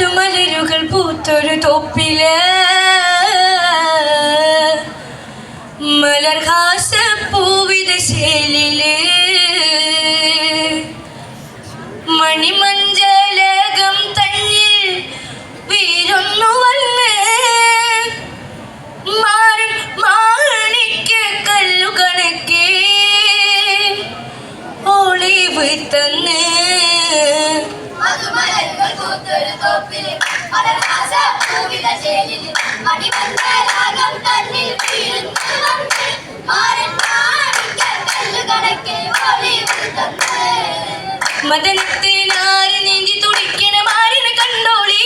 മധുമലരുകൾ പൂത്തൊരു തൊപ്പിൽ. മലർഹാസ പൂവിത ശേലിൽ മണിമഞ്ചലകം തന്നിൽ വീരൊന്നു വന്ന്. മാറൻ മാണിക്ക കല്ലു കണക്കേ ഒളിവ് തന്ന്. മധുമലരുകൾ പൂത്തൊരു തോപ്പിൽ മലർഹാസ പൂവിത ശേലിൽ മണിമഞ്ചരാഗം തന്നിൽ വീഴുന്നു വന്ന് മാരൻ മാണിക്ക കല്ലു കണക്കെ ഒളിവ് തന്ന് മദനത്തിനാര് നീന്തി കണ്ടോളി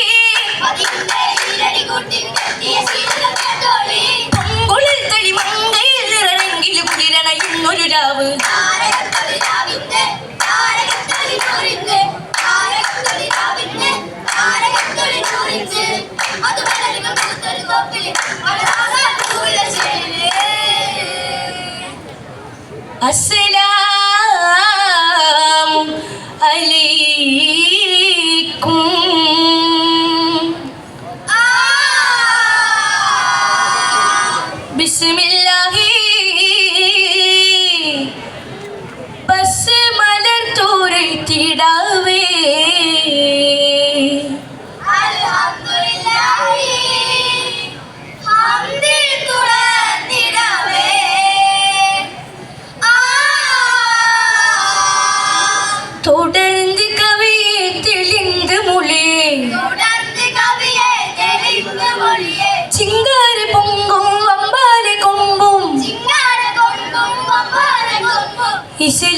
പതിന്റെ ഈരടി കൂട്ടിൽ കെട്ടിയ ശീലം കേട്ടോളി പൊങ്കുളിൽ തളി മങ്കയിൽ നിറണെങ്കിൽ കുളിരണ ഇന്നൊരു രാവ് താരകത്തൊളിരാവിന്റെ രാവിന്റെ താരകത്തൊളിരാവിന്റെ I say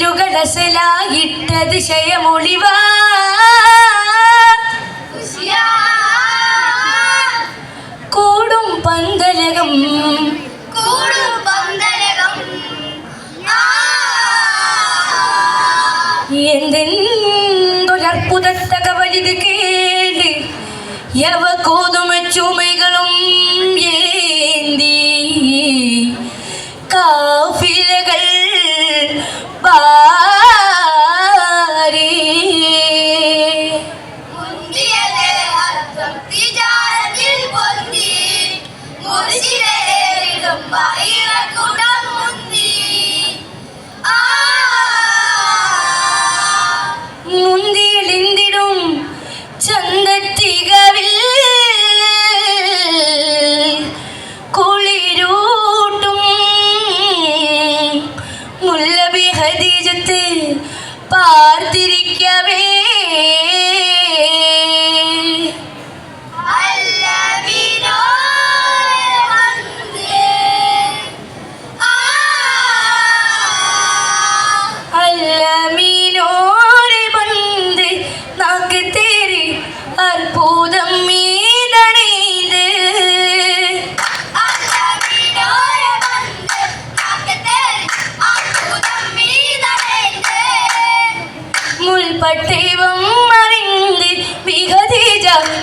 ഇശലുകൾ അസലായിട്ടത് ശയമൊളിവാ. കൂടും പന്തലകം. കൂടും പന്തലകം. വലുത് കേട്. യവ കോതുമ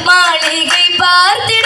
மாளிகை பார்த்திட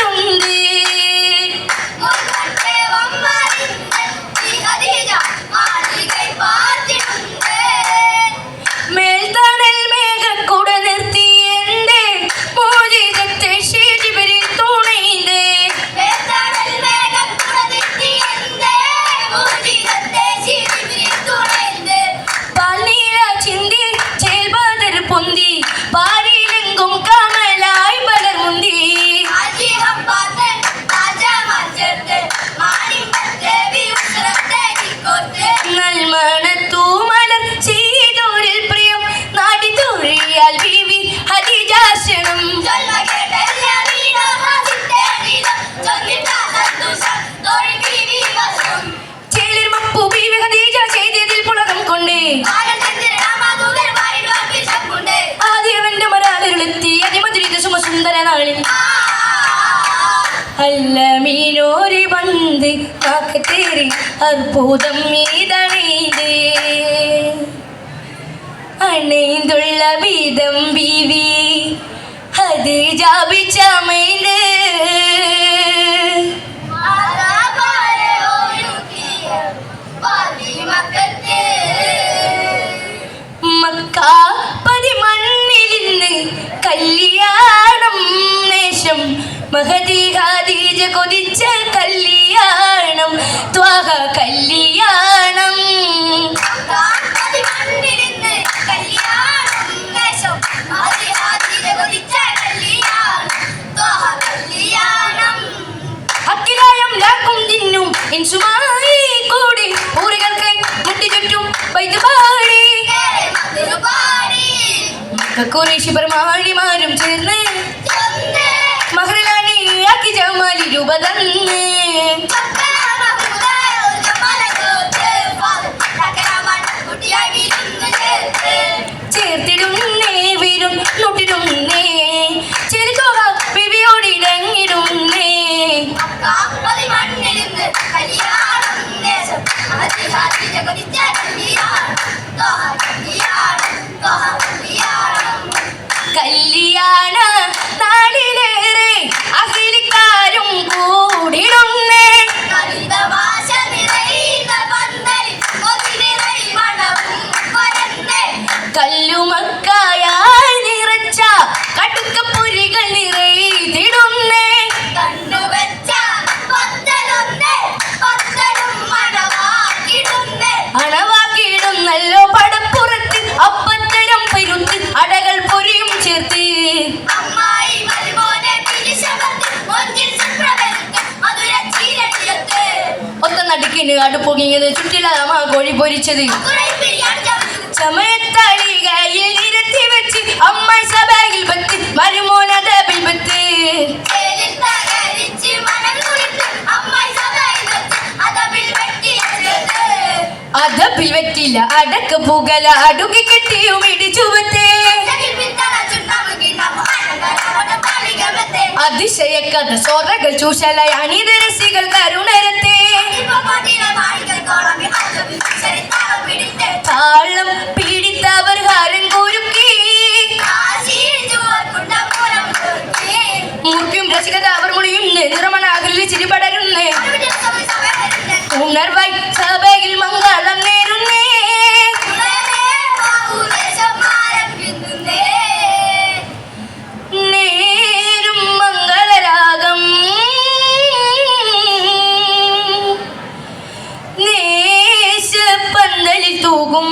காக்க தேறி அற்புதம் மீதணைந்தே அணைந்துள்ள வீதம் பீவி அது ஜாபிச்சமைந்து மக்கா കുറേശി പരമാഴിമാരും ചേർന്ന് മഹറിലാണി ആക്കി ജമാലി രൂപ തന്നെ. നിന്ന് അടുപ്പൊങ്ങിയത് ചുറ്റിലാമ കോഴി പൊരിച്ചത്. സമയത്താളി കയ്യിൽ ഇരുത്തി വെച്ച് അമ്മ സഭയിൽ പത്ത് മരുമോനത ബിൽപത്ത് അതപ്പിൽ പറ്റില്ല അടക്ക പുകല അടുക്കി കെട്ടിയും ഇടിച്ചുപത്തേ അതിശയക്കഥ സ്വറകൾ ചൂഷല അണിതരസികൾ ഉണർവായി സഭയിൽ മംഗളം നേരുന്നേ. നേരും മംഗളരാഗം. നേശ പന്തലിൽ തൂകും.